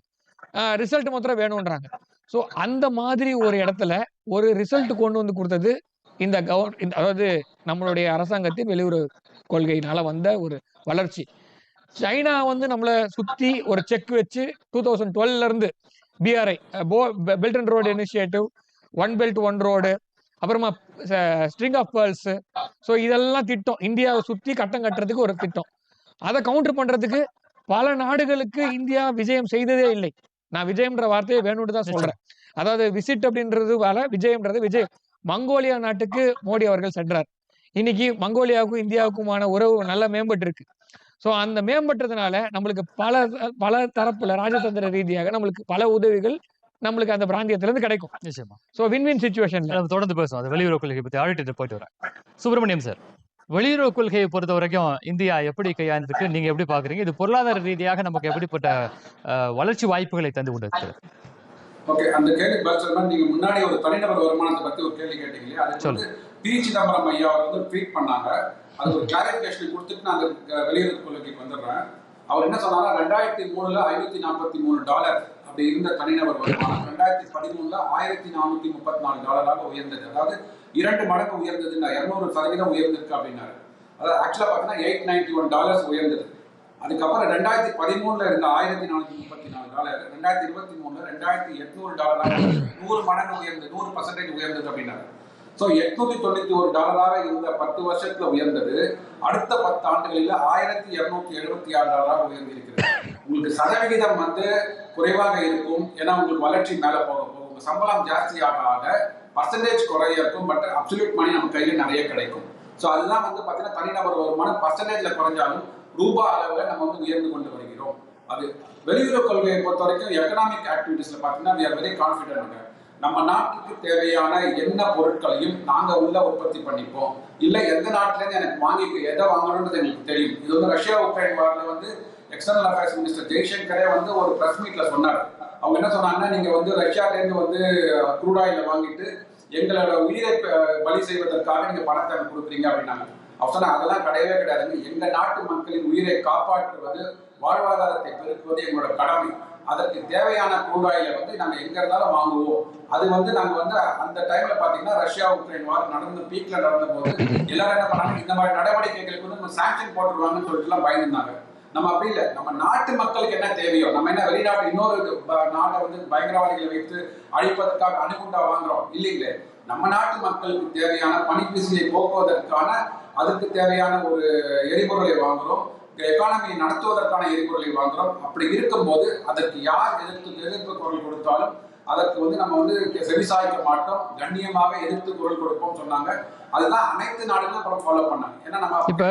ரிசல்ட் மாத்திரம் வேணும்ன்றாங்க. ஸோ அந்த மாதிரி ஒரு இடத்துல ஒரு ரிசல்ட் கொண்டு வந்து கொடுத்தது இந்த கவர் இந்த- அதாவது நம்மளுடைய அரசாங்கத்தின் வெளியுறவு கொள்கையினால வந்த ஒரு வளர்ச்சி. சைனா வந்து நம்மளை சுத்தி ஒரு செக் வச்சு டூ தௌசண்ட் டுவெல்ல இருந்து BRI belt and road initiative one belt one road அப்புறமா ஸ்ட்ரிங் ஆஃப் பேர்ல்ஸ் ஸோ இதெல்லாம் திட்டம். இந்தியாவை சுத்தி கட்டம் கட்டுறதுக்கு ஒரு திட்டம். அதை கவுண்டர் பண்றதுக்கு பல நாடுகளுக்கு இந்தியா விஜயம் செய்ததே இல்லை. நான் விஜயம்ன்ற வார்த்தையை வேணும்னு தான் சொல்றேன். அதாவது விசிட் அப்படின்றது வேலை விஜயம்ன்றது விஜய் மங்கோலியா நாட்டுக்கு மோடி அவர்கள் சென்றார். இன்னைக்கு மங்கோலியாவுக்கும் இந்தியாவுக்குமான உறவு நல்லா மேம்பட்டு இருக்கு ஸோ அந்த மேம்பட்டதுனால நம்மளுக்கு பல பல தரப்புல ராஜதந்திர ரீதியாக நம்மளுக்கு பல உதவிகள் நம்மளுக்கு அந்த பிராந்தியத்துல இருந்து கிடைக்கும். நிச்சயமா. ஸோ வின் வின் சுச்சுவேஷன்ல நம்ம தொடர்ந்து பேசுவோம். அது வெளியுறவு கொள்கை பத்தி ஆடிட்டு போயிட்டு வரேன். சுப்பிரமணியம் சார் வெளியுறவு கொள்கையை பொறுத்த வரைக்கும் இந்தியா எப்படி கையாண்டிருக்கு? நீங்க எப்படி பாக்குறீங்க? இது பொருளாதார ரீதியாக நமக்கு எப்படிப்பட்ட வளர்ச்சி வாய்ப்புகளை தந்து கொண்டிருக்கிறது ஓகே அந்த கேள்வி பதில் நீங்க முன்னாடி ஒரு தனிநபர் வருமானத்தை பத்தி ஒரு கேள்வி கேட்டீங்க. இல்லையா அதுக்கு வந்து பி சிதம்பரம் ஐயா வந்து ட்வீட் பண்ணாங்க. அது ஒரு கிளாரிபிகேஷன் கொடுத்துட்டு நான் அந்த வெளியுறவு கொள்கைக்கு வந்துடுறேன். அவர் என்ன சொன்னாரா ரெண்டாயிரத்தி மூணுல ஐநூத்தி நாற்பத்தி மூணு டாலர் அப்படி இருந்த தனிநபர் வருமானம் ரெண்டாயிரத்தி பதிமூணுல ஆயிரத்தி நானூத்தி முப்பத்தி நாலு டாலராக உயர்ந்தது. அதாவது இரண்டு மடங்கு உயர்ந்ததுன்னா இருநூறு சதவீதம் உயர்ந்திருக்கு அப்படின்னாரு. அதாவது ஆக்சுவலா பாத்தீங்கன்னா எயிட் நைன்டி ஒன் டாலர்ஸ் உயர்ந்தது. அதுக்கப்புறம் ரெண்டாயிரத்தி பதிமூணுல இருந்த ஆயிரத்தி நானூத்தி முப்பத்தி நாலு டாலர் ரெண்டாயிரத்தி இருபத்தி மூணுல ரெண்டாயிரத்தி எட்நூறு டாலராக நூறு மடங்கு உயர்ந்தது நூறு பர்சன்டேஜ் உயர்ந்தது அப்படின்னாரு. ஸோ எட்நூத்தி தொண்ணூத்தி ஒரு டாலராக இருந்த பத்து வருஷத்துல உயர்ந்தது. அடுத்த பத்து ஆண்டுகளில் ஆயிரத்தி இருநூத்தி எழுபத்தி ஆறு டாலராக உயர்ந்திருக்கிறது. உங்களுக்கு சதவிகிதம் வந்து குறைவாக இருக்கும். ஏன்னா உங்களுக்கு வளர்ச்சி மேல போக போகும் உங்க சம்பளம் ஜாஸ்தியாக ஆக பர்சன்டேஜ் குறைய இருக்கும். பட் அப்சல்யூட் மணி நம்ம கையில நிறைய கிடைக்கும். ஸோ அதுதான் வந்து பார்த்தீங்கன்னா தனிநபர் வருமானம் பர்சன்டேஜ்ல குறைஞ்சாலும் ரூபா அளவில் நம்ம வந்து உயர்ந்து கொண்டு வருகிறோம். அது வெளியுறவு கொள்கையை பொறுத்த வரைக்கும் எக்கனாமிக் ஆக்டிவிட்டிஸ்ல பார்த்தீங்கன்னா we are வெரி கான்ஃபிடென்ட் நம்ம நாட்டுக்கு தேவையான என்ன பொருட்களையும் நாங்க உள்ள உற்பத்தி பண்ணிப்போம். இல்ல எந்த நாட்டுல இருந்து எனக்கு வாங்கி எதை வாங்கணும்ன்றது எங்களுக்கு தெரியும். இது வந்து ரஷ்யா உக்ரைன் வாரில் வந்து எக்ஸ்டர்னல் அஃபேர்ஸ் மினிஸ்டர் ஜெய்சங்கரே வந்து ஒரு ப்ரெஸ் மீட்ல சொன்னார். அவங்க என்ன சொன்னாங்கன்னா நீங்க வந்து ரஷ்யாலேருந்து வந்து க்ரூட் ஆயில வாங்கிட்டு எங்களோட உயிரை பலி செய்வதற்காக நீங்க பணத்தை கொடுக்குறீங்க அப்படின்னாங்க. அவர் சொன்னா அதெல்லாம் கிடையவே கிடையாதுங்க எங்க நாட்டு மக்களின் உயிரை காப்பாற்றுவது வாழ்வாதாரத்தை பெருக்குவது எங்களோட கடமை. அதற்கு தேவையான crude வந்து நாங்க எங்க இருந்தாலும் வாங்குவோம். அது வந்து நாங்க வந்து அந்த டைம்ல பாத்தீங்கன்னா ரஷ்யா உக்ரைன் வார் நடந்து பீக்ல நடந்த போது எல்லாரும் என்ன பண்ணாங்க இந்த மாதிரி நடவடிக்கைகளுக்கு வந்து நம்ம சாங்ஷன் போட்டுருவாங்கன்னு சொல்லிட்டு எல்லாம் பயந்துருந்தாங்க. நம்ம அப்படி இல்லை. நம்ம நாட்டு மக்களுக்கு என்ன தேவையோ நம்ம என்ன வெளிநாட்டு இன்னொரு ப- நாட்டை வந்து பயங்கரவாதிகளை வைத்து அழிப்பதற்காக அணுகுண்டா வாங்குறோம்? இல்லைங்களே. நம்ம நாட்டு மக்களுக்கு தேவையான பனிப்பிசியை போக்குவதற்கான அதுக்கு தேவையான ஒரு எரிபொருளை வாங்குறோம். எக்கானமியை நடத்துவதற்கான எரிபொருளை வாங்குறோம். அப்படி இருக்கும்போது அதற்கு யார் எதிர்த்து எதிர்ப்பு குரல் கொடுத்தாலும் அதற்கு வந்து நம்ம வந்து செவிசாய்க்க மாட்டோம். கண்ணியமாக எதிர்த்து குரல் கொடுப்போம் சொன்னாங்க. இப்ப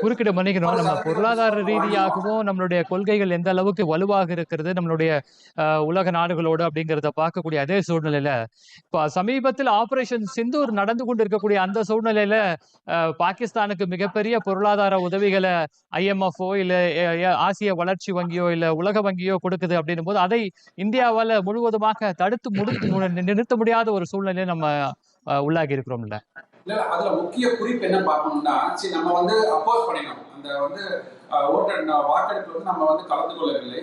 குறுக்கிட மன்னிக்கணும். நம்ம பொருளாதார ரீதியாகவும் நம்மளுடைய கொள்கைகள் எந்த அளவுக்கு வலுவாக இருக்கிறது நம்மளுடைய அஹ், உலக நாடுகளோடு அப்படிங்கிறத பார்க்கக்கூடிய அதே சூழ்நிலையில இப்ப சமீபத்தில் ஆபரேஷன் சிந்தூர் நடந்து கொண்டு இருக்கக்கூடிய அந்த சூழ்நிலையில அஹ், பாகிஸ்தானுக்கு மிகப்பெரிய பொருளாதார உதவிகளை ஐஎம்எஃப்ஓ இல்ல ஆசிய வளர்ச்சி வங்கியோ இல்ல உலக வங்கியோ கொடுக்குது அப்படின்னும் போது அதை இந்தியாவால முழுவதுமாக தடுத்து முடித்து நிறுத்த முடியாத ஒரு சூழ்நிலையை நம்ம உள்ளாகி இருக்கிறோம்ல. இல்ல அதுல முக்கிய குறிப்பு என்ன பார்க்கணும்னா சரி நம்ம வந்து அப்போஸ் பண்ணிடணும். அந்த வந்து ஓட்ட ஓட்டர் வாக்கெடுப்புல வந்து நம்ம வந்து கலந்து கொள்ளவில்லை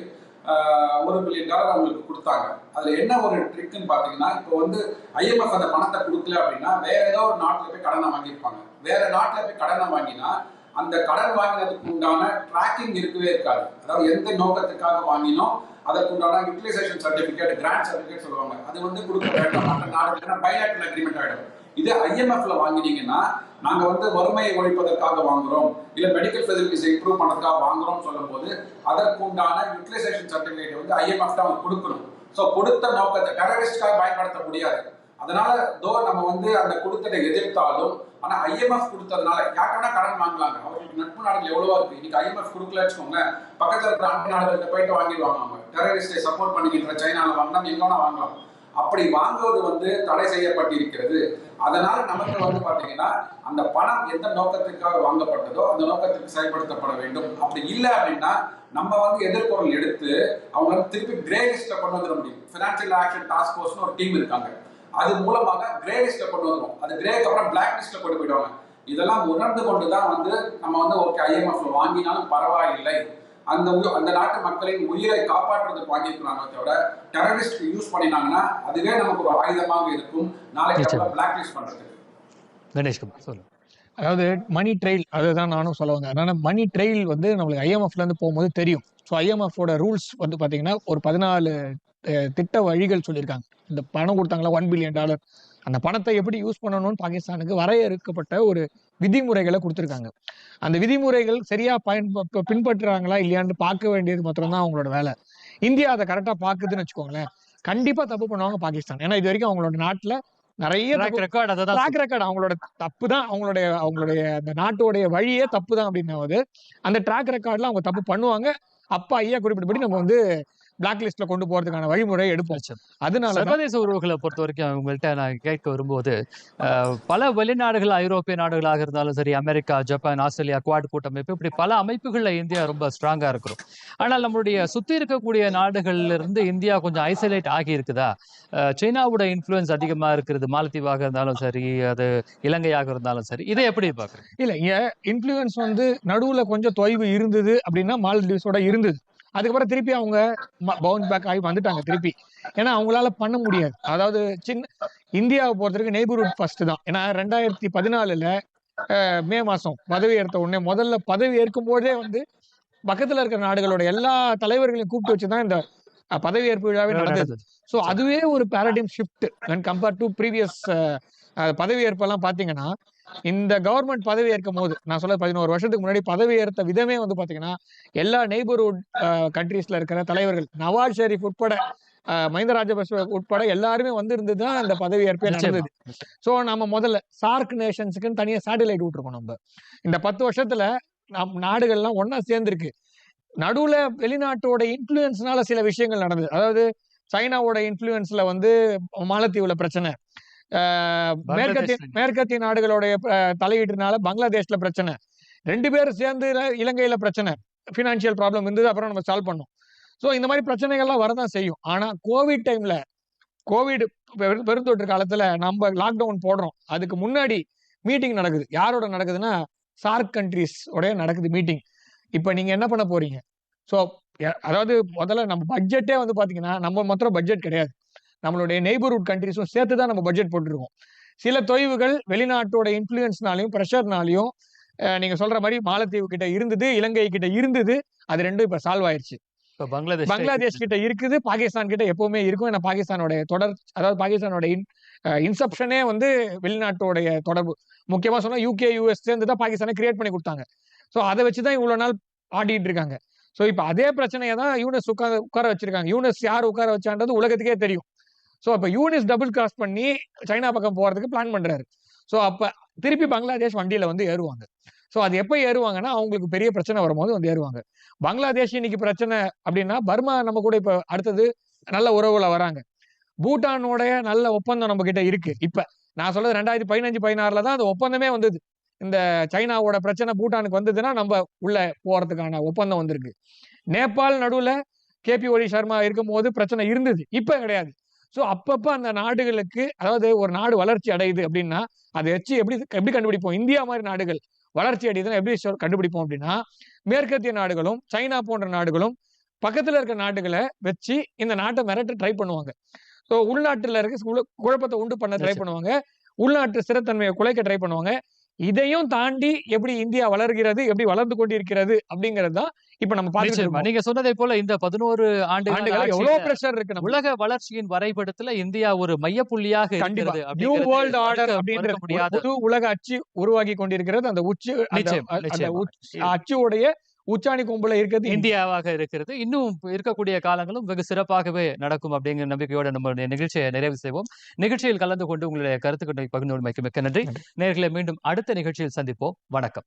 ஒரு பில்லியன் டாலர் அவங்களுக்கு கொடுத்தாங்க. அதுல என்ன ஒரு ட்ரிக்குன்னு பாத்தீங்கன்னா இப்போ வந்து ஐஎம்எஃப் அந்த பணத்தை கொடுக்கல அப்படின்னா வேற ஏதோ ஒரு நாட்டுல போய் கடனை வாங்கியிருப்பாங்க. வேற நாட்டுல போய் கடனை வாங்கினா அந்த கடன் வாங்கினதுக்கு உண்டான ட்ராக்கிங் இருக்கவே இருக்காது. அதாவது எந்த நோக்கத்துக்காக வாங்கினோம் அதற்கு உண்டான யூட்டிலைசேஷன் சர்டிபிகேட் கிராண்ட் சர்டிபிகேட் சொல்லுவாங்க. அது வந்து கொடுக்க வேண்டாம். மற்ற நாடுகள் பைலாட்டல் அக்ரிமெண்ட் ஆகிடும் இதே ஐஎம்எஃப்ல வாங்கினீங்கன்னா நாங்க வந்து வறுமையை ஒழிப்பதற்காக வாங்குறோம். இல்ல மெடிக்கல் ஃபெசிலிட்டிஸ் இம்ப்ரூவ் பண்ணதுக்காக வாங்குறோம் சொல்லும்போது போது அதற்குண்டான யூட்டிலைசேஷன் சர்டிபிகேட் வந்து ஐஎம்எஃப் தான் அவங்க கொடுக்கணும். ஸோ கொடுத்த நோக்கத்தை டெரரிஸ்டுக்காக பயன்படுத்த முடியாது. அதனால தோ நம்ம வந்து அந்த கொடுத்ததை எதிர்த்தாலும் ஆனா ஐஎம்எஃப் கொடுத்ததுனால யார்கிட்ட கடன் வாங்கலாங்க. அவங்களுக்கு நட்பு நாடுகள் எவ்வளவா இருக்கு. இன்னைக்கு ஐஎம்எஃப் கொடுக்கல வச்சுக்கோங்க பக்கத்துல இருக்கிற அண்டை நாடுகள்கிட்ட போயிட்டு வாங்கிடுவாங்க அவங்க. டெரரிஸ்டை சப்போர்ட் பண்ணிக்கிற சைனால வாங்கினா எங்க வாங்கலாம். அப்படி வாங்குவது வந்து தடை செய்யப்பட்டிருக்கிறது. அதனால நமக்கு வந்து பாத்தீங்கன்னா அந்த பணம் எந்த நோக்கத்திற்காக வாங்கப்பட்டதோ அந்த நோக்கத்திற்கு செயல்படுத்தப்பட வேண்டும். அப்படி இல்லை அப்படின்னா நம்ம வந்து எதிர்குரல் எடுத்து அவங்க வந்து திருப்பி கிரே லிஸ்ட்ல கொண்டு வந்துட முடியும். பினான்சியல் ஆக்ஷன் டாஸ்க் ஃபோர்ஸ்னு ஒரு டீம் இருக்காங்க. அது மூலமாக கிரே லிஸ்ட்ல கொண்டு வந்துடும் அது கிரேக்கு அப்புறம் பிளாக் லிஸ்ட்ல கொண்டு போயிடுவாங்க. இதெல்லாம் உணர்ந்து கொண்டு தான் வந்து நம்ம வந்து ஓகே ஐஎம்எஃப்ல வாங்கினாலும் பரவாயில்லை. அந்த அந்த நாட்டு மக்களின் உயிரை காப்பாற்றுறதுக்கு வாங்கியிருக்கிறாங்க தவிர டெரரிஸ்ட் யூஸ் பண்ணினாங்கன்னா அதுவே நமக்கு ஒரு ஆயுதமாக இருக்கும். நாளைக்கு. பிளாக் லிஸ்ட் பண்றதுக்கு. கணேஷ்குமார் சொல்லுங்க. அதாவது மணி ட்ரெயில் அதுதான் நானும் சொல்ல வந்தேன். அதனால மணி ட்ரெயில் வந்து நம்மளுக்கு ஐஎம்எஃப்ல இருந்து போகும்போது தெரியும். ஸோ ஐஎம்எஃபோட ரூல்ஸ் வந்து பாத்தீங்கன்னா ஒரு பதினாலு அஹ், திட்ட வழிகள் சொல்லியிருக்காங்க. இந்த பணம் கொடுத்தாங்களா ஒன் பில்லியன் டாலர் அந்த பணத்தை எப்படி யூஸ் பண்ணணும்னு பாகிஸ்தானுக்கு வரையறுக்கப்பட்ட ஒரு விதிமுறைகளை கொடுத்துருக்காங்க. அந்த விதிமுறைகள் சரியா பயன் ப- பின்பற்றுறாங்களா இல்லையான்னு பார்க்க வேண்டியது மாத்திரம்தான் அவங்களோட வேலை. இந்தியா அதை கரெக்டா பாக்குதுன்னு வச்சுக்கோங்களேன். கண்டிப்பா தப்பு பண்ணுவாங்க பாகிஸ்தான். ஏன்னா இது வரைக்கும் அவங்களோட நாட்டுல நிறைய ரெக்கார்ட் ட்ராக் ரெக்கார்ட் அவங்களோட தப்பு தான் அவங்களுடைய அவங்களுடைய அந்த நாட்டோடைய வழியே தப்பு தான் அப்படின்னாவது அந்த ட்ராக் ரெக்கார்ட்ல அவங்க தப்பு பண்ணுவாங்க. அப்பா ஐயா குறிப்பிட்டபடி நம்ம வந்து பிளாக் லிஸ்ட்ல கொண்டு போறதுக்கான வழிமுறை எடுப்போம். அதனால தான் சர்வதேச உறவுகளை பொறுத்த வரைக்கும் உங்கள்கிட்ட நான் கேட்க வரும்போது பல வெளிநாடுகள் ஐரோப்பிய நாடுகளாக இருந்தாலும் சரி அமெரிக்கா ஜப்பான் ஆஸ்திரேலியா குவாட் கூட்டமைப்பு இப்படி பல அமைப்புகள்ல இந்தியா ரொம்ப ஸ்ட்ராங்கா இருக்கிறோம். ஆனால் நம்மளுடைய சுத்தி இருக்கக்கூடிய நாடுகள்ல இருந்து இந்தியா கொஞ்சம் ஐசோலேட் ஆகி இருக்குதா? சீனாவோட இன்ஃப்ளூயன்ஸ் அதிகமா இருக்கிறது மாலத்தீவாக இருந்தாலும் சரி அது இலங்கையாக இருந்தாலும் சரி இதை எப்படி பாக்குறீங்க இல்ல இங்க இன்ஃப்ளூயன்ஸ் வந்து நடுவுல கொஞ்சம் தொய்வு இருந்தது அப்படின்னா மால்டீவ்ஸோட இருந்தது. அதுக்கப்புறம் திருப்பி அவங்க பவுன்ஸ் பேக் ஆகி வந்துட்டாங்க திருப்பி. ஏன்னா அவங்களால பண்ண முடியாது. அதாவது சின்ன இந்தியாவை பொறுத்த வரைக்கும் நெய்பர்ஹுட் ஃபர்ஸ்ட் தான். ஏன்னா ரெண்டாயிரத்தி பதினாலுல மே மாசம் பதவி ஏற்ற உடனே முதல்ல பதவி ஏற்கும் போதே வந்து பக்கத்துல இருக்கிற நாடுகளோட எல்லா தலைவர்களையும் கூப்பிட்டு வச்சுதான் இந்த அஹ், பதவியேற்பு விழாவே நடந்தது. ஸோ அதுவே ஒரு paradigm shift when compare to previous பதவியேற்பெல்லாம் பார்த்தீங்கன்னா இந்த கவர்மெண்ட் பதவி ஏற்கும் போது நான் சொல்ல பதினோரு வருஷத்துக்கு முன்னாடி பதவி ஏற்ற விதமே வந்து பாத்தீங்கன்னா எல்லா நெய்பர்ஹுட் கண்ட்ரீஸ்ல இருக்கிற தலைவர்கள் நவாஸ் ஷெரீப் உட்பட மஹிந்த ராஜபக்ச உட்பட எல்லாருமே வந்திருந்து தான் இந்த பதவி ஏற்பே. நடந்தது. ஸோ நம்ம முதல்ல சார்க் நேஷன்ஸுக்குன்னு தனியா சேட்டலைட் விட்டுருக்கோம் நம்ம. இந்த பத்து வருஷத்துல நம் நாடுகள்லாம் ஒண்ணா சேர்ந்திருக்கு. நடுவுல வெளிநாட்டோட இன்ஃப்ளூயன்ஸ்னால சில விஷயங்கள் நடந்தது. அதாவது சைனாவோட இன்ஃப்ளூயன்ஸ்ல வந்து மாலத்தீவுல பிரச்சனை. மேற்கத்திய. மேற்கத்திய நாடுகளுடைய தலையீட்டுனால பங்களாதேஷ்ல பிரச்சனை. ரெண்டு பேரும் சேர்ந்து இல- இலங்கையில பிரச்சனை. ஃபினான்ஷியல் ப்ராப்ளம் இருந்தது அப்புறம் நம்ம சால்வ் பண்ணோம். ஸோ இந்த மாதிரி பிரச்சனைகள்லாம் வரதான் செய்யும். ஆனா கோவிட் டைம்ல கோவிட் பெரு- பெருந்தொற்று காலத்துல நம்ம லாக்டவுன் போடுறோம். அதுக்கு முன்னாடி மீட்டிங் நடக்குது. யாரோட நடக்குதுன்னா சார்க் கண்ட்ரிஸ் உடைய நடக்குது மீட்டிங் இப்போ நீங்க என்ன பண்ண போறீங்க? ஸோ அதாவது முதல்ல நம்ம பட்ஜெட்டே வந்து பாத்தீங்கன்னா நம்ம மாத்திரம் பட்ஜெட் கிடையாது. நம்மளுடைய நெய்பர்ஹுட் கண்ட்ரிஸும் சேர்த்து தான் நம்ம பட்ஜெட் போட்டிருக்கோம். சில தொய்வுகள் வெளிநாட்டோட இன்ஃப்ளூயன்ஸ்னாலையும் ப்ரெஷர்னாலையும் நீங்க சொல்ற மாதிரி மாலத்தீவு கிட்ட இருந்தது இலங்கை கிட்ட இருந்தது அது ரெண்டும் இப்ப சால்வ் ஆயிருச்சு. இப்ப பங்களாதேஷ் பங்களாதேஷ் கிட்ட இருக்குது பாகிஸ்தான் கிட்ட எப்பவுமே இருக்கும். ஏன்னா பாகிஸ்தானோட தொடர் அதாவது பாகிஸ்தானோட இன்செப்ஷனே வந்து வெளிநாட்டோடைய தொடர்பு. முக்கியமா சொன்னா யூகே யூஎஸ் சேர்ந்து தான் பாகிஸ்தானை கிரியேட் பண்ணி கொடுத்தாங்க. ஸோ அதை வச்சு தான் இவ்வளவு நாள் ஆடிட்டு இருக்காங்க. ஸோ இப்போ அதே பிரச்சனையை தான் யூனிஸ் உட்கார உட்கார வச்சிருக்காங்க. யூனிஸ் யார் உட்கார வச்சான்றது உலகத்துக்கே தெரியும். ஸோ அப்போ யூனிஸ் டபுள் கிராஸ் பண்ணி சைனா பக்கம் போறதுக்கு பிளான் பண்ணுறாரு ஸோ அப்போ திருப்பி பங்களாதேஷ் வண்டியில வந்து ஏறுவாங்க. ஸோ அது எப்போ ஏறுவாங்கன்னா அவங்களுக்கு பெரிய பிரச்சனை வரும்போது வந்து ஏறுவாங்க. பங்களாதேஷ் இன்னைக்கு பிரச்சனை அப்படின்னா பர்மா நம்ம கூட இப்போ அடுத்தது நல்ல உறவுல வராங்க. பூட்டானோடைய நல்ல ஒப்பந்தம் நம்ம கிட்ட இருக்கு. இப்ப நான் சொல்றது ரெண்டாயிரத்தி பதினஞ்சு பதினாறுல தான் அந்த ஒப்பந்தமே வந்தது. இந்த சைனாவோட பிரச்சனை பூட்டானுக்கு வந்ததுன்னா நம்ம உள்ள போறதுக்கான ஒப்பந்தம் வந்திருக்கு. நேபாள் நடுவுல கேபி ஒலி சர்மா இருக்கும்போது பிரச்சனை இருந்தது. இப்போ கிடையாது. ஸோ அப்பப்ப அந்த நாடுகளுக்கு அதாவது ஒரு நாடு வளர்ச்சி அடையுது அப்படின்னா அதை வச்சு எப்படி எப்படி கண்டுபிடிப்போம்? இந்தியா மாதிரி நாடுகள் வளர்ச்சி அடையுதுன்னா எப்படி கண்டுபிடிப்போம் அப்படின்னா மேற்கத்திய நாடுகளும் சைனா போன்ற நாடுகளும் பக்கத்துல இருக்க நாடுகளை வச்சு இந்த நாட்டை மிரட்ட ட்ரை பண்ணுவாங்க. ஸோ உள்நாட்டுல இருக்க குழ- குழப்பத்தை உண்டு பண்ண ட்ரை. பண்ணுவாங்க. உள்நாட்டு ஸ்திரத்தன்மையை குலைக்க ட்ரை பண்ணுவாங்க. இதையும் தாண்டி எப்படி இந்தியா வளர்கிறது எப்படி வளர்ந்து கொண்டிருக்கிறது அப்படிங்கிறது தான் இப்ப நம்ம பார்த்துட்டு. நீங்க சொன்னதை போல இந்த பதினோரு ஆண்டு ஆண்டுகள் எவ்வளவு பிரஷர் இருக்கு உலக வளர்ச்சியின் வரைபடத்துல இந்தியா ஒரு மையப்புள்ளியாக கண்டிப்பா. இருக்கிறது நியூ வேர்ல்ட் ஆர்டர் அப்படின்ற முடியாது. உலக அச்சு உருவாகி கொண்டிருக்கிறது. அந்த உச்சி அந்த- நிச்சயம், உச்சாணி கொம்புல இருக்கிறது இந்தியா இந்தியாவாக இருக்கிறது. இன்னும் இருக்கக்கூடிய காலங்களும் வெகு சிறப்பாகவே நடக்கும் அப்படிங்கிற நம்பிக்கையோட நம்மளுடைய நிகழ்ச்சியை நிறைவு செய்வோம். நிகழ்ச்சியில் கலந்து கொண்டு உங்களுடைய கருத்துக்களை பகிர்ந்து மிக்க நன்றி. நன்றி. நேர்களை மீண்டும் அடுத்த நிகழ்ச்சியில் சந்திப்போம். வணக்கம்.